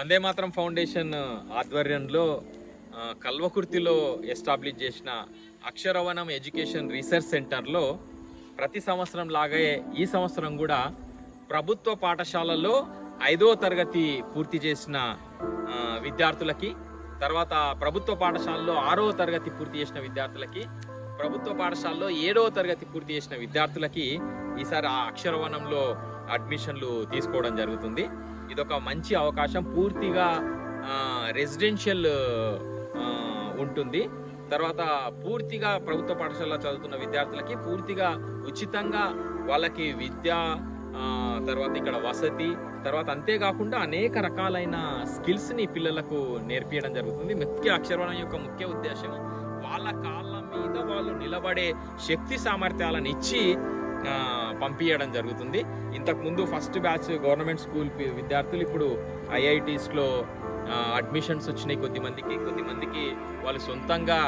వందే మాత్రం ఫౌండేషన్ ఆధ్వర్యంలో కల్వకుర్తిలో ఎస్టాబ్లిష్ చేసిన అక్షరవనం ఎడ్యుకేషన్ రీసెర్చ్ సెంటర్లో ప్రతి సంవత్సరం లాగే ఈ సంవత్సరం కూడా ప్రభుత్వ పాఠశాలలో ఐదో తరగతి పూర్తి చేసిన విద్యార్థులకి తర్వాత ప్రభుత్వ పాఠశాలలో ఆరో తరగతి పూర్తి చేసిన విద్యార్థులకి ప్రభుత్వ పాఠశాలలో ఏడవ తరగతి పూర్తి చేసిన విద్యార్థులకి ఈసారి ఆ అక్షరవనంలో అడ్మిషన్లు తీసుకోవడం జరుగుతుంది. ఇదొక మంచి అవకాశం. పూర్తిగా రెసిడెన్షియల్ ఉంటుంది. తర్వాత పూర్తిగా ప్రభుత్వ పాఠశాలలో చదువుతున్న విద్యార్థులకి పూర్తిగా ఉచితంగా వాళ్ళకి విద్య తర్వాత ఇక్కడ వసతి తర్వాత అంతేకాకుండా అనేక రకాలైన స్కిల్స్ని పిల్లలకు నేర్పించడం జరుగుతుంది. ముఖ్య అక్షరవనం యొక్క ముఖ్య ఉద్దేశం వాళ్ళ కాళ్ళ మీద వాళ్ళు నిలబడే శక్తి సామర్థ్యాలను ఇచ్చి పంపించడం జరుగుతుంది. ఇంతకు ముందు ఫస్ట్ బ్యాచ్ గవర్నమెంట్ స్కూల్ విద్యార్థులు ఇప్పుడు ఐఐటీస్లో అడ్మిషన్స్ వచ్చినాయి కొద్ది మందికి కొద్ది మందికి వాళ్ళు సొంతంగా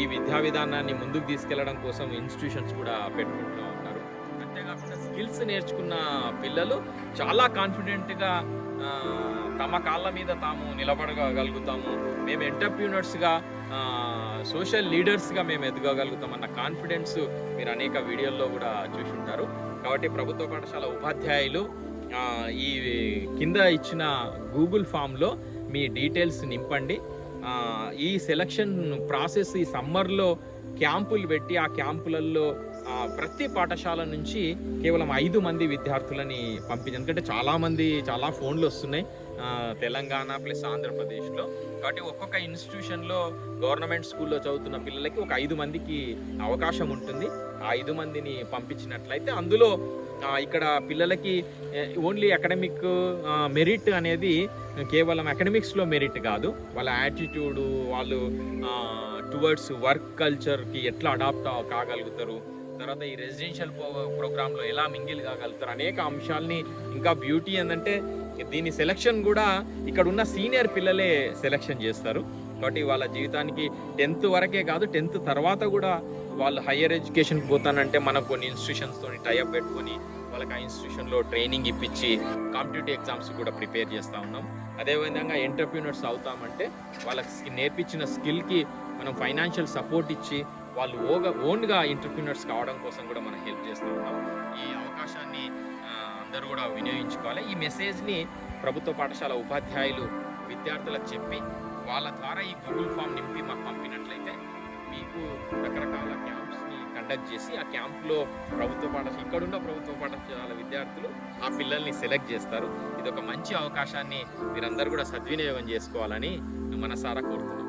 ఈ విద్యా విధానాన్ని ముందుకు తీసుకెళ్ళడం కోసం ఇన్స్టిట్యూషన్స్ కూడా పెట్టుకుంటున్నాం. స్కిల్స్ నేర్చుకున్న పిల్లలు చాలా కాన్ఫిడెంట్గా తమ కాళ్ళ మీద తాము నిలబడగలుగుతాము. మేము ఎంటర్ప్రీనర్స్గా సోషల్ లీడర్స్గా మేము ఎదగగలుగుతాం అన్న కాన్ఫిడెన్స్ మీరు అనేక వీడియోల్లో కూడా చూసి ఉంటారు కాబట్టి ప్రభుత్వ పాఠశాల ఉపాధ్యాయులు ఈ కింద ఇచ్చిన గూగుల్ ఫామ్లో మీ డీటెయిల్స్ నింపండి. ఈ సెలక్షన్ ప్రాసెస్ ఈ సమ్మర్లో క్యాంపులు పెట్టి ఆ క్యాంపులలో ప్రతి పాఠశాల నుంచి కేవలం ఐదు మంది విద్యార్థులని పంపించారు. ఎందుకంటే చాలామంది చాలా ఫోన్లు వస్తున్నాయి. తెలంగాణ ప్లస్ ఆంధ్రప్రదేశ్లో. కాబట్టి ఒక్కొక్క ఇన్స్టిట్యూషన్లో గవర్నమెంట్ స్కూల్లో చదువుతున్న పిల్లలకి ఒక ఐదు మందికి అవకాశం ఉంటుంది. ఆ ఐదు మందిని పంపించినట్లయితే అందులో ఇక్కడ పిల్లలకి ఓన్లీ అకాడమిక్ మెరిట్ అనేది కేవలం అకాడమిక్స్లో మెరిట్ కాదు. వాళ్ళ యాటిట్యూడు వాళ్ళు టువర్డ్స్ వర్క్ కల్చర్కి ఎట్లా అడాప్ట్ కాగలుగుతారు? తర్వాత ఈ రెసిడెన్షియల్ ప్రోగ్రాంలో ఎలా మింగిల్ కాగలుగుతారు? అనేక అంశాలని ఇంకా బ్యూటీ ఏంటంటే దీని సెలక్షన్ కూడా ఇక్కడ ఉన్న సీనియర్ పిల్లలే సెలక్షన్ చేస్తారు. కాబట్టి వాళ్ళ జీవితానికి టెన్త్ వరకే కాదు టెన్త్ తర్వాత కూడా వాళ్ళు హయ్యర్ ఎడ్యుకేషన్కి పోతానంటే మనం కొన్ని ఇన్స్టిట్యూషన్స్తో టైఅప్ పెట్టుకొని వాళ్ళకి ఆ ఇన్స్టిట్యూషన్లో ట్రైనింగ్ ఇప్పించి కాంపిటేటివ్ ఎగ్జామ్స్ కూడా ప్రిపేర్ చేస్తూ ఉన్నాం. అదేవిధంగా ఎంటర్ప్రీనర్స్ అవుతామంటే వాళ్ళకి నేర్పించిన స్కిల్కి మనం ఫైనాన్షియల్ సపోర్ట్ ఇచ్చి వాళ్ళు ఓగా ఓన్గా ఇంటర్ప్రినర్స్ కావడం కోసం కూడా మనం హెల్ప్ చేస్తూ ఉంటాం. ఈ అవకాశాన్ని అందరూ కూడా వినియోగించుకోవాలి. ఈ మెసేజ్ని ప్రభుత్వ పాఠశాల ఉపాధ్యాయులు విద్యార్థులకు చెప్పి వాళ్ళ ద్వారా ఈ గూగుల్ ఫామ్ నింపి మాకు పంపినట్లయితే మీకు రకరకాల క్యాంప్స్ని కండక్ట్ చేసి ఆ క్యాంప్లో ప్రభుత్వ పాఠశాల ఇక్కడున్న ప్రభుత్వ పాఠశాల విద్యార్థులు ఆ పిల్లల్ని సెలెక్ట్ చేస్తారు. ఇది ఒక మంచి అవకాశాన్ని మీరందరూ కూడా సద్వినియోగం చేసుకోవాలని మనసారా కోరుతున్నాం.